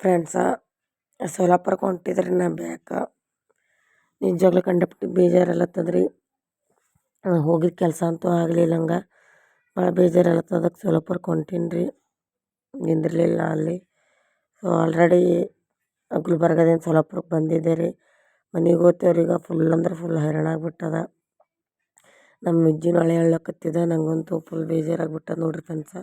Friends ಸೋಲಾಪುರಕ್ಕೆ ಹೊಂಟಿದ್ರಿ ನಾ back. ನಿಜವಾಗ್ಲೂ ಕಂಡಪಟ್ಟು ಬೇಜಾರಲ್ಲತ್ತದ್ರಿ ಹೋಗಿದ್ದ ಕೆಲಸ ಅಂತೂ ಆಗಲಿಲ್ಲ ಹಂಗೆ. ಭಾಳ ಬೇಜಾರಲ್ಲತ್ತದಕ್ಕೆ ಸೋಲಾಪುರಕ್ಕೆ ಹೊಂಟೀನಿ ರೀ ನಿಂದಿರಲಿಲ್ಲ ಅಲ್ಲಿ. ಸೊ ಆಲ್ರೆಡಿ ಗುಲ್ಬರ್ಗದಿಂದ ಸೋಲಾಪುರಕ್ಕೆ ಬಂದಿದ್ದೆ ರೀ. ಮನೆಗೆ ಹೋಗ್ತೇವ್ರೀಗ ಫುಲ್ ಅಂದ್ರೆ ಫುಲ್ ಹೈರಾಣ ಆಗಿಬಿಟ್ಟದ. ನಮ್ಮ ಅಜ್ಜಿನೂ ಹಳೆ ಹೇಳಕತ್ತಿದ ನನಗಂತೂ ಫುಲ್ ಬೇಜಾರಾಗ್ಬಿಟ್ಟದ ನೋಡ್ರಿ ಫ್ರೆಂಡ್ಸ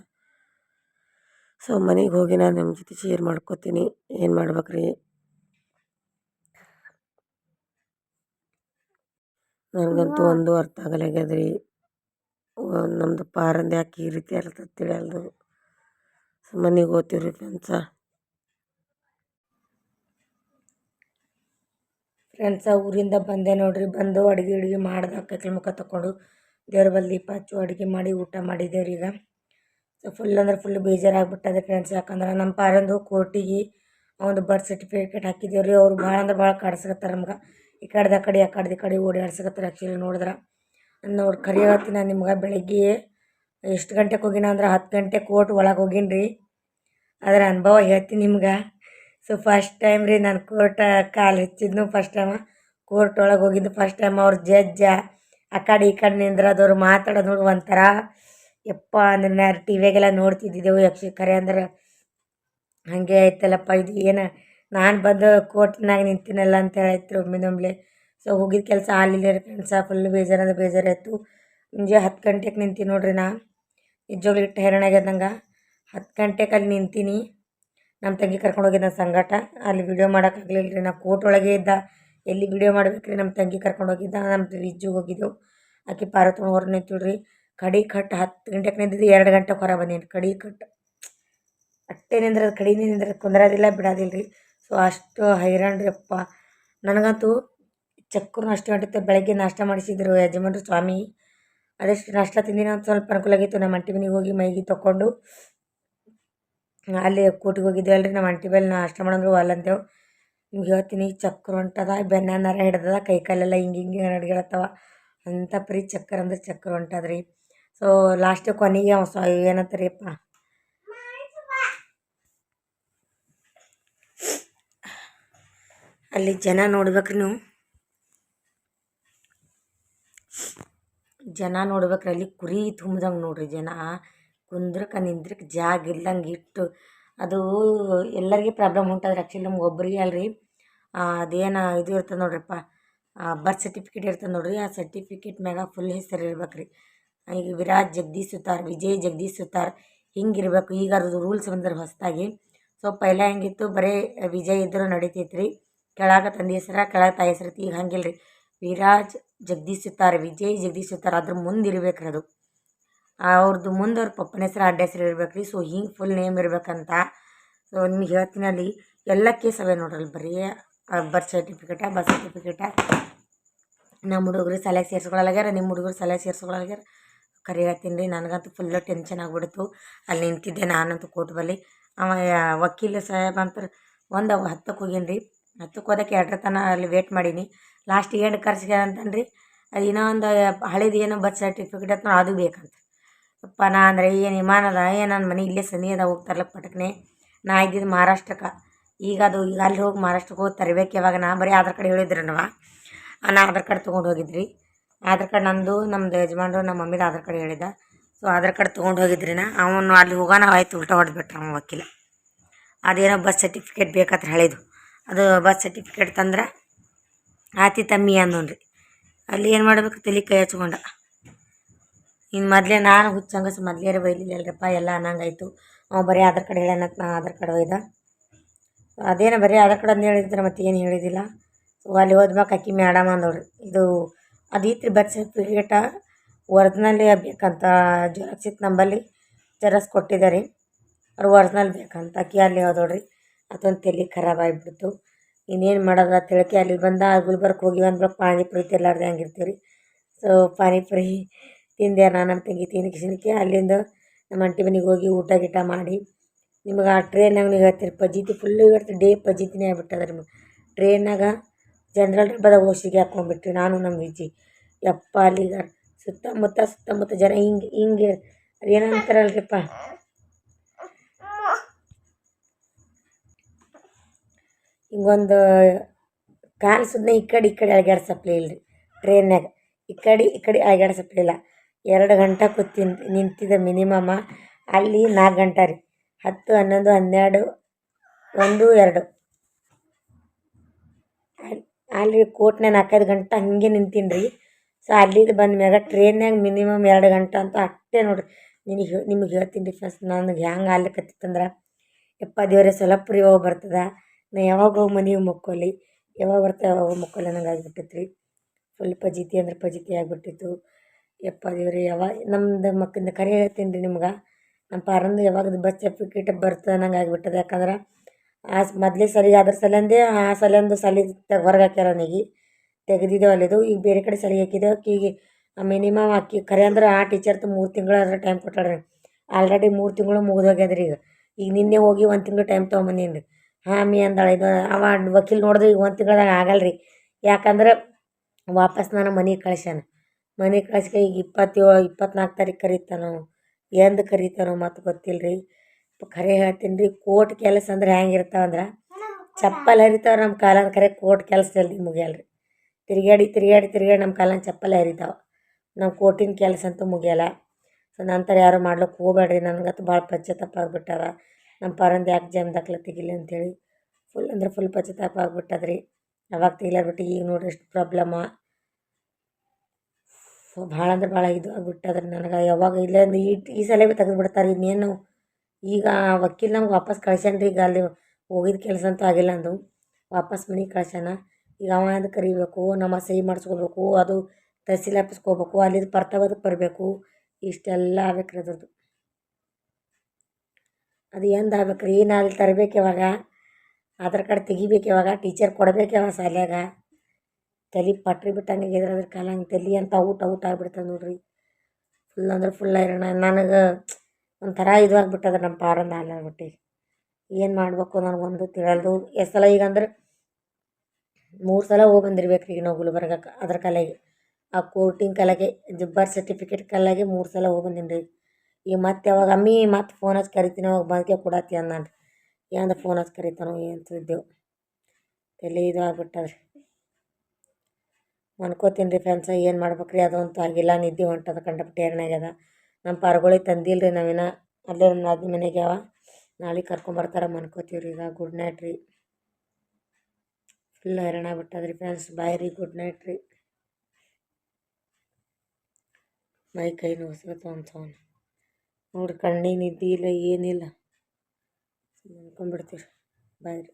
ಸೊ ಮನೆಗೆ ಹೋಗಿ ನಾನು ನಿಮ್ಮ ಜೊತೆ ಶೇರ್ ಮಾಡ್ಕೋತೀನಿ. ಏನು ಮಾಡ್ಬೇಕ್ರಿ? ನನಗಂತೂ ಒಂದು ಅರ್ಥ ಆಗಲಾಗ್ಯದ್ರಿ ನಮ್ಮದು ಪಾರಂದು ಯಾಕೆ ಈ ರೀತಿ ಇರ್ತದೆ ತಿಳಿಯಲ್ದು ಸೊ ಮನೆಗೆ ಹೋಗ್ತೀವ್ರಿ ಫ್ರೆಂಡ್ಸ ಫ್ರೆಂಡ್ಸ ಊರಿಂದ ಬಂದೆ ನೋಡ್ರಿ. ಬಂದು ಅಡುಗೆ ಅಡುಗೆ ಮಾಡ್ದೆ ಕೈಕಲ್ ಮುಖ ತಗೊಂಡು ದೇವ್ರ ಬಲ್ಲಿ ಪಾಚು ಹಚ್ಚು ಅಡುಗೆ ಮಾಡಿ ಊಟ ಮಾಡಿದ್ದೇವ್ರಿ ಈಗ ಫುಲ್ ಅಂದ್ರೆ ಫುಲ್ ಬೇಜಾರಾಗ್ಬಿಟ್ಟದೆ ಫ್ರೆಂಡ್ಸ್ ಯಾಕಂದ್ರೆ ನಮ್ಮ ಪಾರಂದು ಕೋರ್ಟಿಗೆ ಒಂದು ಬರ್ತ್ ಸರ್ಟಿಫಿಕೇಟ್ ಹಾಕಿದ್ದೇವೆ ರೀ ಅವ್ರು ಭಾಳ ಅಂದ್ರೆ ಭಾಳ ಕಾಡ್ಸಕತ್ತಾರ ನಮ್ಗೆ. ಈ ಕಡೆದ ಕಡೆ, ಆ ಕಡೆದ ಕಡೆ ಓಡಾಡ್ಸಕತ್ತಾರ ಆ್ಯಕ್ಚುಲಿ ನೋಡಿದ್ರೆ. ನೋಡಿ ಖರೆ ಹೇಳ್ತೀನಿ ನಾನು ನಿಮ್ಗೆ ಬೆಳಗ್ಗೆ ಎಷ್ಟು ಗಂಟೆಗೆ ಹೋಗಿನ ಅಂದ್ರೆ ಹತ್ತು ಗಂಟೆ ಕೋರ್ಟ್ ಒಳಗೆ ಹೋಗಿನಿ ರೀ ಅದರ ಅನುಭವ ಹೇಳ್ತೀನಿ ನಿಮ್ಗೆ. ಸೊ ಫಸ್ಟ್ ಟೈಮ್ ರೀ ನಾನು ಕೋರ್ಟ್ ಕಾಲು ಹೆಚ್ಚಿದ್ನು ಫಸ್ಟ್ ಟೈಮ್ ಕೋರ್ಟ್ ಒಳಗೆ ಹೋಗಿದ್ದು ಫಸ್ಟ್ ಟೈಮ್ ಅವ್ರ ಜಜ್ಜ ಆ ಕಡೆ ಈ ಕಡೆ ನಿಂದ್ರದವ್ರು ಮಾತಾಡೋದು ನೋಡಿ ಒಂಥರ ಯಪ್ಪ ಅಂದ್ರೆ ನಾ ಟಿ ನೋಡ್ತಿದ್ದಿದ್ದೆವು ಯಕ್ಷ ಖರೆ ಅಂದ್ರೆ. ಹಾಗೆ ಆಯ್ತಲ್ಲಪ್ಪ, ಇದು ಏನು, ನಾನು ಬಂದು ಕೋರ್ಟ್ನಾಗ ನಿಂತೀನಲ್ಲ ಅಂತ ಹೇಳಿದ್ರು ಒಮ್ಮಿಂದೊಮ್ಲೆ ಸೊ ಹೋಗಿದ್ದ ಕೆಲಸ ಆಗಲಿಲ್ಲ ಫ್ರೆಂಡ್ಸ ಫುಲ್ ಬೇಜಾರಂದ್ರೆ ಬೇಜಾರಾಯಿತು ಮುಂಜೆ ಹತ್ತು ಗಂಟೆಗೆ ನಿಂತೀನಿ ನೋಡ್ರಿ ನಾ. ನಿಜವಾಗ್ಲೂ ಇಟ್ಟು ಹೈರಾಣ ಆಗ್ಯದ ನಂಗೆ. ಹತ್ತು ಗಂಟೆಗೆ ಅಲ್ಲಿ ನಿಂತೀನಿ. ನಮ್ಮ ತಂಗಿ ಕರ್ಕೊಂಡು ಹೋಗಿದ್ದ ಸಂಗಾಟ. ಅಲ್ಲಿ ವಿಡಿಯೋ ಮಾಡೋಕ್ಕಾಗಲಿಲ್ಲ ರೀ. ನಾ ಕೋರ್ಟ್ ಒಳಗೆ ಇದ್ದ. ಎಲ್ಲಿ ವಿಡಿಯೋ ಮಾಡ್ಬೇಕು ರೀ ನಮ್ಮ ತಂಗಿ ಕರ್ಕೊಂಡು ಹೋಗಿದ್ದ. ನಮ್ಮ ವಿಜ್ಜುಗೆ ಹೋಗಿದ್ದೆವು. ಆಕೆ ಪಾರ್ವತಮ್ಮ ಹೊರ ನಿಂತಿಳ್ರಿ ಕಡಿ ಕಟ್ಟು ಹತ್ತು ಗಂಟೆಗೆ ನಿಂದಿದ್ದು ಎರಡು ಗಂಟೆಗೆ ಹೊರ ಬಂದೀನಿ. ಕಡಿ ಕಟ್ಟು ಅಟ್ಟೆ ನಿಂದ್ರದು ಕಡಿನೇ ನಿಂದ್ರದು ಕುಂದ್ರದಿಲ್ಲ ಬಿಡೋದಿಲ್ಲ ರೀ ಸೊ ಅಷ್ಟು ಹೈರಾಣ ರೀ ಅಪ್ಪ ನನಗಂತೂ ಚಕ್ಕರು ಅಷ್ಟು ಗಂಟೆ ಬೆಳಗ್ಗೆ ನಾಷ್ಟ ಮಾಡಿಸಿದ್ರು ಯಜಮಾನ್ರು ಸ್ವಾಮಿ. ಅದಷ್ಟು ನಾಷ್ಟ ತಿಂದಿನ ಒಂದು ಸ್ವಲ್ಪ ಅನುಕೂಲ ಆಗಿತ್ತು. ನಮ್ಮ ಅಂಟಿ ಮನೆಗೆ ಹೋಗಿ ಮೈಗೆ ತೊಗೊಂಡು ಅಲ್ಲಿ ಕೂಟಿಗೆ ಹೋಗಿದ್ದೇವಲ್ಲ ರೀ ನಮ್ಮ ಅಂಟಿ ಮೇಲೆ ನಾಷ್ಟ ಮಾಡಂದ್ರು ಅಲ್ಲಂತೇವು ನಿಮ್ಗೆ ಹೇಳ್ತೀನಿ, ಚಕ್ರ ಹೊಂಟದ ಬೆನ್ನ ನರ ಹಿಡ್ದದ, ಕೈ ಕಾಲೆಲ್ಲ ಹಿಂಗೆ ಹಿಂಗೆ ನಡ್ಗೆಳತ್ತವ ಅಂಥ ಪರಿ ಚಕ್ಕರ್ ಅಂದ್ರೆ ಚಕ್ರ ಹೊಂಟದ ರೀ ಸೊ ಲಾಸ್ಟ್ ಕೊನೆಗೆ ಅವ ಸ ಏನಂತಾರಿಪ್ಪ ಅಲ್ಲಿ ಜನ ನೋಡ್ಬೇಕ್ರಿ ನೀವು. ಜನ ನೋಡ್ಬೇಕ್ರಿ, ಅಲ್ಲಿ ಕುರಿ ತುಂಬ್ದಂಗೆ ನೋಡ್ರಿ ಜನ. ಕುಂದ್ರಕ್ಕೆ ನಿಂದ್ರಕ್ಕೆ ಜಾಗ ಇಲ್ದಂಗೆ ಇಟ್ಟು, ಅದು ಎಲ್ಲರಿಗೆ ಪ್ರಾಬ್ಲಮ್ ಉಂಟಾದ್ರೆ. ಆ್ಯಕ್ಚುಲಿ ನಮ್ಗೆ ಒಬ್ಬರಿಗೆ ಅಲ್ರಿ. ಅದೇನು ಇದು ಇರ್ತದೆ ನೋಡ್ರಿಪ್ಪ. ಬರ್ತ್ ಸರ್ಟಿಫಿಕೇಟ್ ಇರ್ತದೆ ನೋಡ್ರಿ. ಆ ಸರ್ಟಿಫಿಕೇಟ್ ಮ್ಯಾಗ ಫುಲ್ ಹೆಸರು ಇರ್ಬೇಕು ರೀ ಈಗ ವಿರಾಜ್ ಜಗದೀಶ್ ಸುತಾರ್ ವಿಜಯ್ ಜಗದೀಶ್ ಸುತಾರ್ ಹಿಂಗಿರ್ಬೇಕು. ಈಗ ಅದ್ರದ್ದು ರೂಲ್ಸ್ ಬಂದ್ರೆ ಹೊಸದಾಗಿ. ಸೊ ಪೈಲ ಹೆಂಗಿತ್ತು? ಬರೀ ವಿಜಯ್ ಇದ್ದರೂ ನಡಿತೈತೆ ರೀ ಕೆಳಗೆ ತಂದೆ ಹೆಸ್ರ, ಕೆಳಗೆ ತಾಯಿ ಹೆಸ್ರು ಈಗ ಹಂಗಿಲ್ಲ ವಿರಾಜ್ ಜಗದೀಶ್ ಸುತಾರ್ ವಿಜಯ್ ಜಗದೀಶ್ ಸುತಾರ್ ಅದ್ರ ಮುಂದೆ ಇರ್ಬೇಕು ರೀ ಅದು ಅವ್ರದ್ದು ಮುಂದೆ ಅವ್ರ ಪಪ್ಪನ ಹೆಸ್ರ, ಅಡ್ಡ ಹೆಸರು ಇರ್ಬೇಕು ರೀ ಸೊ ಹಿಂಗೆ ಫುಲ್ ನೇಮ್ ಇರ್ಬೇಕಂತ. ಸೊ ನಿಮ್ಗೆ ಹೇಳ್ತೀನಿ ಅಲ್ಲಿ ಎಲ್ಲ ಕೇಸ್ ಅವೇ ನೋಡ್ರಿ ಬರೀ. ಬರ್ತ್ ಸರ್ಟಿಫಿಕೇಟ ಬರ್ತ್ ಸರ್ಟಿಫಿಕೇಟ ನಮ್ಮ ಹುಡುಗರು ಸಲಹೆ ಸೇರ್ಸ್ಕೊಳಲ್ಲಾಗ್ಯಾರ ನಿಮ್ಮ ಹುಡುಗರು ಸಲಹೆ ಸೇರ್ಸ್ಕೊಳಲ್ಲಾಗ್ಯಾರ ಕರೆ ಹೇಳ್ತೀನಿ ರೀ ನನಗಂತೂ ಫುಲ್ಲು ಟೆನ್ಷನ್ ಆಗಿಬಿಡ್ತು. ಅಲ್ಲಿ ನಿಂತಿದ್ದೆ ನಾನಂತೂ ಕೋರ್ಟ್ ಬಳಿ ಅವ, ವಕೀಲ ಸಾಹೇಬ್ ಅಂತಾರೆ, ಒಂದು ಹತ್ತಕ್ಕೆ ಹೋಗೀನಿ ರೀ ಹತ್ತಕ್ಕೆ ಹೋದಕ್ಕೆ ಎರಡರ ತನಕ ಅಲ್ಲಿ ವೇಟ್ ಮಾಡೀನಿ. ಲಾಸ್ಟ್ ಏನು ಕರ್ಸ್ಗ್ಯಾರ ಅಂತಾನೆ ರೀ ಅದು ಇನ್ನೂ ಒಂದು ಹಳೇದು ಏನೋ ಬರ್ತ್ ಸರ್ಟಿಫಿಕೇಟ್ ಅಂತ ಅದು ಬೇಕಂತ ಅಪ್ಪ, ನಾ ಅಂದರೆ ಏನು ವಿಮಾನ ಅದ ಏನು ನನ್ನ ಮನೆ ಇಲ್ಲೇ ಸನಿ ಅದ ಹೋಗ್ತಾರಲ್ಲ ಪಟಕ್ನೆ. ನಾ ಇದ್ದಿದ್ದು ಮಹಾರಾಷ್ಟ್ರಕ್ಕೆ ಈಗ ಅದು, ಈಗ ಅಲ್ಲಿ ಹೋಗಿ ಮಹಾರಾಷ್ಟ್ರಕ್ಕೆ ಹೋಗಿ ತರಬೇಕು ಯಾವಾಗ? ನಾ ಬರೀ ಆಧಾರ್ ಕಾರ್ಡ್ ಹೇಳಿದ್ರನವ ನಾ ಆಧಾರ್ ಕಾರ್ಡ್ ತೊಗೊಂಡು ಹೋಗಿದ್ರಿ. ಆಧಾರ್ ಕಾರ್ಡ್ ನಂದು ನಮ್ಮದು ಯಜಮಾನ್ರು ನಮ್ಮ ಮಮ್ಮಿದು ಆಧಾರ್ ಕಾರ್ಡ್ ಹೇಳಿದ. ಸೊ ಆಧಾರ್ ಕಾರ್ಡ್ ತೊಗೊಂಡು ಹೋಗಿದ್ರಿ ನಾ. ಅವನು ಅಲ್ಲಿ ಹೋಗೋಣ ಆಯ್ತು, ಉಲ್ಟಾ ಹೊಡೆದ್ಬಿಟ್ರೆ ಅವ ವಕೀಲ. ಅದೇನೋ ಬರ್ತ್ ಸರ್ಟಿಫಿಕೇಟ್ ಬೇಕಂತ ಹೇಳಿದ್ದು ಅದು ಬರ್ತ್ ಸರ್ಟಿಫಿಕೇಟ್ ತಂದ್ರೆ ಆತಿ ತಮ್ಮಿ ಅನ್ನೋನ್ರಿ ಅಲ್ಲಿ ಏನು ಮಾಡ್ಬೇಕು? ತಲೆ ಕೈ ಹಚ್ಕೊಂಡ. ಇನ್ನು ಮೊದಲೇ ನಾನು ಹುಚ್ಚಂಗಸ್ ಮೊದಲೇ ಬೈಲಿಲ್ಲಲ್ರಪ್ಪ, ಎಲ್ಲ ಅನ್ನಂಗಾಯ್ತು. ಅವ ಬರೀ ಆಧಾರ್ ಕಾರ್ಡ್ ಹೇಳ್ಯಾನಂತ ನಾ ಆಧಾರ್ ಕಾರ್ಡ್ ಒಯ್ದ. ಅದೇನೋ ಬರೀ ಆಧಾರ್ ಕಾರ್ಡ್ ಅಂತ ಹೇಳಿದ್ರೆ ಮತ್ತೆ ಏನು ಹೇಳಿದಿಲ್ಲ. ಸೊ ಅಲ್ಲಿ ಹೋದ್ಮ್ಯಾಕ ಅಕ್ಕಿ ಮೇಡಮ್ ಅಂದೋಳ್ರಿ ಇದು ಅದು ಇತ್ತು ಬರ್ತ್ ಸರ್ಟಿಫಿಕೇಟ ಒರ್ಜಿನಲ್ಲೇ ಬೇಕಂತ ಜೆರಾಕ್ಸ್ ಇತ್ತು ನಂಬಲ್ಲಿ ಜೆರಾಕ್ಸ್ ಕೊಟ್ಟಿದ್ದಾರೆ ಅವ್ರು ಒರ್ಜಿನಲ್ ಬೇಕಂತ ಆಕಿ ಅಲ್ಲಿ ಹೋದೋಡ್ರಿ ಅದೊಂದು ತಲೆ ಖರಾಬ್ ಆಗಿಬಿಡ್ತು. ಇನ್ನೇನು ಮಾಡೋದು ಅಂತ ಹೇಳಕ್ಕೆ ಅಲ್ಲಿ ಬಂದ ಗುಲ್ಬರ್ಗ್ ಹೋಗಿ ಬ್ಲಾಕ್ ಪಾನಿಪುರಿ ತಿರ್ಲಾರ್ದೆ ರೀ ಸೊ ಪಾನಿಪುರಿ ತಿಂದೆ ನಾನು ನಮ್ಮ ತಂಗಿ ತಿನ್ನಿಸಿನಕ್ಕೆ ಅಲ್ಲಿಂದ ನಮ್ಮ ಅಂಟಿ ಮನೆಗೆ ಹೋಗಿ ಊಟ ಗೀಟ ಮಾಡಿ. ನಿಮಗೆ ಆ ಟ್ರೈನಾಗ ನೀವು ಹೇಳ್ತೀರಿ, ಪಜೀತಿ ಫುಲ್ಲು ಇವತ್ತು ಡೇ ಪಜೀತಿನೇ ಆಗ್ಬಿಟ್ಟದ ನಿಮಗೆ ಟ್ರೈನಾಗ ಜನರಲ್ ಡಬ್ಬದ ಓಸಿಗೆ ಹಾಕ್ಕೊಂಡ್ಬಿಟ್ರಿ ನಾನು ನಮ್ಮ ವಿಜಿ. ಯಪ್ಪ ಅಲ್ಲಿಗ ಸುತ್ತಮುತ್ತ ಸುತ್ತಮುತ್ತ ಜನ ಹಿಂಗೆ ಹಿಂಗೆ. ಅದೇನಂತಾರಲ್ರಿಪ್ಪ ಹಿಂಗೊಂದು ಕಾಲು ಸುಮ್ಮನೆ ಈ ಕಡೆ ಈ ಕಡೆ ಅಳಗ್ಯಾಡ್ಸಪ್ಲೇ ಇಲ್ರಿ. ಟ್ರೈನ್ಯಾಗ ಈ ಕಡೆ ಈ ಕಡೆ ಇಲ್ಲ. ಎರಡು ಗಂಟೆ ಕೂತಿ ನಿಂತಿದ್ದೆ ಮಿನಿಮಮ್ಮ ಅಲ್ಲಿ ನಾಲ್ಕು ಗಂಟೆ ರೀ. ಹತ್ತು, ಹನ್ನೊಂದು, ಹನ್ನೆರಡು, ಒಂದು, ಎರಡು. ಅಲ್ಲಿ ಕೋಟ್ನ್ಯಾಗ ನಾಲ್ಕೈದು ಗಂಟೆ ಹಾಗೆ ನಿಂತೀನಿ ರೀ. ಸೊ ಅಲ್ಲಿಂದ ಬಂದ ಮ್ಯಾಗ ಟ್ರೈನ್ಯಾಗ ಮಿನಿಮಮ್ ಎರಡು ಗಂಟೆ ಅಂತ ಅಷ್ಟೇ ನೋಡಿರಿ. ನಿನಗೆ ನಿಮಗೆ ಹೇಳ್ತೀನಿ ರೀ ಫಸ್ಟ್ ನನಗೆ ಹ್ಯಾಂಗೆ ಆಗ್ಲಿಕತ್ತಿತ್ತಂದ್ರೆ, ಯಪ್ಪ ದೇವರೇ ಸೊಲಪುರಿ ಯಾವಾಗ ಬರ್ತದೆ? ನಾ ಯಾವಾಗ ಹೋಗಿ ಮನೆಗೆ ಮಕ್ಕೋಲಿ? ಯಾವಾಗ ಬರ್ತಾ ಯಾವಾಗ ಮಕ್ಕೋಲಿ ನಂಗೆ ಆಗಿಬಿಟ್ಟಿತ್ತು ರೀ ಫುಲ್ ಪಜೀತಿ ಅಂದ್ರೆ ಪಜೀತಿ ಆಗಿಬಿಟ್ಟಿತ್ತು. ಯಪ್ಪ ದೇವರೇ, ಯಾವಾಗ, ನಮ್ದು ಮಕ್ಕಂದು ಕರೆ ಹೇಳ್ತೀನಿ ರೀ ನಿಮ್ಗೆ. ನಮ್ಮ ಪಾರಂದು ಯಾವಾಗ ಬಸ್ ಸರ್ಟಿಫಿಕೇಟ್ ಬರ್ತದೆ ನಂಗೆ ಆಗಿಬಿಟ್ಟದೆ. ಯಾಕಂದ್ರೆ ಆ ಮೊದಲೇ ಸರಿ ಅದ್ರ ಸಲಿಂದೆ ಆ ಸಲಿಂದು ಸಲಿ ಹೊರಗೆ ಹಾಕ್ಯಾರ ಅವನಿಗೆ. ತೆಗೆದಿದ್ದೇವೆ ಅಲ್ಲಿದು, ಈಗ ಬೇರೆ ಕಡೆ ಸಲಿಗೆ ಹಾಕಿದ್ದೇವೆ. ಆಕಿಗೆ ಮಿನಿಮಮ್ ಆಕಿ ಖರೆ ಅಂದ್ರೆ ಆ ಟೀಚರ್ದು ಮೂರು ತಿಂಗಳಾದ್ರೆ ಟೈಮ್ ಕೊಟ್ಟಾಳ್ರಿ ಆಲ್ರೆಡಿ ಮೂರು ತಿಂಗಳು ಮುಗಿದು ಹೋಗ್ಯಾದ್ರಿ ರೀ ಈಗ. ಈಗ ನಿನ್ನೆ ಹೋಗಿ ಒಂದು ತಿಂಗಳು ಟೈಮ್ ತೊಗೊಂಬಂದೀನಿ ರೀ ಹಾಂ, ಮೀ ಅಂದಾಳೆ ಇದು. ಅವ ವಕೀಲ್ ನೋಡಿದ್ರೆ ಈಗ ಒಂದು ತಿಂಗಳ್ದಾಗ ಆಗಲ್ಲ ರೀ ಯಾಕಂದ್ರೆ ವಾಪಸ್ ನಾನು ಮನೆಗೆ ಕಳ್ಸ್ಯಾನ. ಮನೆಗೆ ಕಳ್ಸ್ಕೆ ಈಗ ಇಪ್ಪತ್ತೇಳು ಇಪ್ಪತ್ನಾಲ್ಕು ತಾರೀಕು ಕರೀತಾನೋ, ಎಂದು ಕರೀತಾನೋ ಮತ್ತು ಗೊತ್ತಿಲ್ಲ ರೀ ಖರೆ ಹೇಳ್ತೀನಿ ರೀ. ಕೋಟ್ ಕೆಲಸ ಅಂದ್ರೆ ಹೆಂಗಿರ್ತಾವಂದ್ರೆ ಚಪ್ಪಲ್ ಹರಿತಾವೆ ನಮ್ಮ ಕಾಲನ ಖರೆ ಕೋಟ್ ಕೆಲಸ ಜಲ್ದಿ ಮುಗಿಯಲ್ಲ ರೀ ತಿರುಗಾಡಿ ತಿರುಗಾಡಿ ತಿರುಗಾಡಿ ನಮ್ಮ ಕಾಲನ ಚಪ್ಪಲ್ ಹರಿತಾವೆ. ನಮ್ಮ ಕೋಟಿನ ಕೆಲಸ ಅಂತೂ ಮುಗಿಯಲ್ಲ. ಸೊ ನಂತರ ಯಾರು ಮಾಡ್ಲಿಕ್ಕೆ ಹೋಗ್ಬೇಡ್ರಿ ನನಗಂತೂ ಭಾಳ ಪಶ್ಚಾತ್ತಾಪ ಆಗ್ಬಿಟ್ಟಾರ ನಮ್ಮ ಪರಂದು ಯಾಕೆ ಜಮ್ ದಾಖಲೆ ತೆಗಿಲಿ ಅಂತೇಳಿ ಫುಲ್ ಅಂದ್ರೆ ಫುಲ್ ಪಶ್ಚಾತ್ತಾಪ ಆಗ್ಬಿಟ್ಟದ್ರಿ. ಅವಾಗ ತೆಗಿಲಾರ ಬಿಟ್ಟು ಈಗ ನೋಡ್ರಿ ಎಷ್ಟು ಪ್ರಾಬ್ಲಮ್ಮ ಸೊ ಭಾಳ ಅಂದ್ರೆ ಭಾಳ ಇದು ಆಗ್ಬಿಟ್ಟದ್ರಿ ನನಗೆ. ಯಾವಾಗ ಇಲ್ಲೇ ಈ ಈ ಸಲ ಬಿಡ್ತಾರೆ ಇನ್ನೇನು ಈಗ ವಕೀಲ್ ನಮ್ಗೆ ವಾಪಸ್ ಕಳ್ಸ್ಯಾನ ಈಗ ಅಲ್ಲಿ ಹೋಗಿದ್ದ ಕೆಲಸ ಅಂತೂ ಆಗಿಲ್ಲ ಅಂದು. ವಾಪಸ್ ಮನೆಗೆ ಕಳ್ಸ್ಯಾನ. ಈಗ ಅವ ಅದು ಕರಿಬೇಕು, ನಮ್ಮ ಸಹಿ ಮಾಡಿಸ್ಕೋಬೇಕು, ಅದು ತಹಸೀಲ್ ಆಫೀಸ್ಗೆ ಹೋಗ್ಬೇಕು ಅಲ್ಲಿದ್ದು ಪರ್ತಾವದಕ್ಕೆ ಬರಬೇಕು. ಇಷ್ಟೆಲ್ಲ ಆಗ್ಬೇಕ್ರಿ ಅದ್ರದ್ದು. ಅದು ಎಂದು ಆಗ್ಬೇಕ್ರಿ, ಏನು ಅಲ್ಲಿ ತರಬೇಕು ಯಾವಾಗ? ಆಧಾರ್ ಕಾರ್ಡ್ ತೆಗಿಬೇಕು ಯಾವಾಗ? ಟೀಚರ್ ಕೊಡ್ಬೇಕು ಯಾವಾಗ ಶಾಲ್ಯಾಗ? ತಲೆ ಪಟ್ರಿ ಬಿಟ್ಟಂಗೆ ಅದ್ರ ಕಾಲ ಹಂಗೆ ತಲೆ ಅಂತ ಔಟ್ ಔಟ್ ಆಗಿಬಿಡ್ತದೆ ನೋಡಿರಿ. ಫುಲ್ ಅಂದ್ರೆ ಫುಲ್ ಐರಣ ನನಗೆ ಒಂಥರ ಇದು ಆಗ್ಬಿಟ್ಟದ ನಮ್ಮ ಪಾರ ಹಾಲು ಆಗ್ಬಿಟ್ಟು ಏನು ಮಾಡಬೇಕು ನನಗೊಂದು ತಿಳಿಯಲ್ದು. ಎಷ್ಟು ಸಲ ಈಗ ಅಂದ್ರೆ ಮೂರು ಸಲ ಹೋಗಿ ಬಂದಿರ್ಬೇಕು ರೀ ನಾವು ಗುಲ್ಬರ್ಗಕ್ಕೆ ಅದ್ರ ಕಲೆಗೆ. ಆ ಕೋರ್ಟಿನ ಕಲೆಗೆ, ಜುಬ್ಬರ್ ಸರ್ಟಿಫಿಕೇಟ್ ಕಲೆಗೆ ಮೂರು ಸಲ ಹೋಗಿ ಬಂದೀನಿ ರೀ ಈಗ ಮತ್ತೆ ಯಾವಾಗ ಅಮ್ಮಿ ಮತ್ತೆ ಫೋನ್ ಹಚ್ಚಿ ಕರಿತೀನಿ, ಅವಾಗ ಬಂದಕ್ಕೆ ಕೊಡತ್ತಿ ಅಂದಾನ ಏನು ಫೋನ್ ಹಚ್ಚಿ ಕರಿತಾನೋ ಏನು ತಲೆ ಇದು ಆಗ್ಬಿಟ್ಟದ ರೀ ಅನ್ಕೋತೀನಿ ರೀ ಫ್ರೆಂಡ್ಸ ಏನು ಮಾಡ್ಬೇಕ್ರಿ? ಅದಂತೂ ಆಗಿಲ್ಲ. ನಿದ್ದೆ ಹೊಂಟದ ಕಂಡಪಟ್ಟೆ ಹೈರಾಣ ಆಗ್ಯದ ನಮ್ಮ ಪಾರ್ಗಳಿಗೆ ತಂದಿಲ್ಲ ರೀ ನಾವಿನ ಅಲ್ಲೇ ನಾದಿ ಮನೆಗೆ ಅವ. ನಾಳೆ ಕರ್ಕೊಂಬರ್ತಾರೆ ಮನ್ಕೋತೀವಿ ರೀ ಈಗ ಗುಡ್ ನೈಟ್ ರೀ. ಫುಲ್ ಹೈರಾಣ ಬಿಟ್ಟದ್ರಿ ಫ್ರೆಂಡ್ಸ್ ಬಾಯ್ ರೀ ಗುಡ್ ನೈಟ್ ರೀ. ಮೈ ಕೈ ನೋಸ್ಬೇಕು ಅಂತ ನೋಡ್ರಿ ಕಣ್ಣಿಗೆ ನಿದ್ದೆ ಏನಿಲ್ಲ. ಮನ್ಕೊಂಬಿಡ್ತೀವಿ ಬಾಯ್ ರೀ.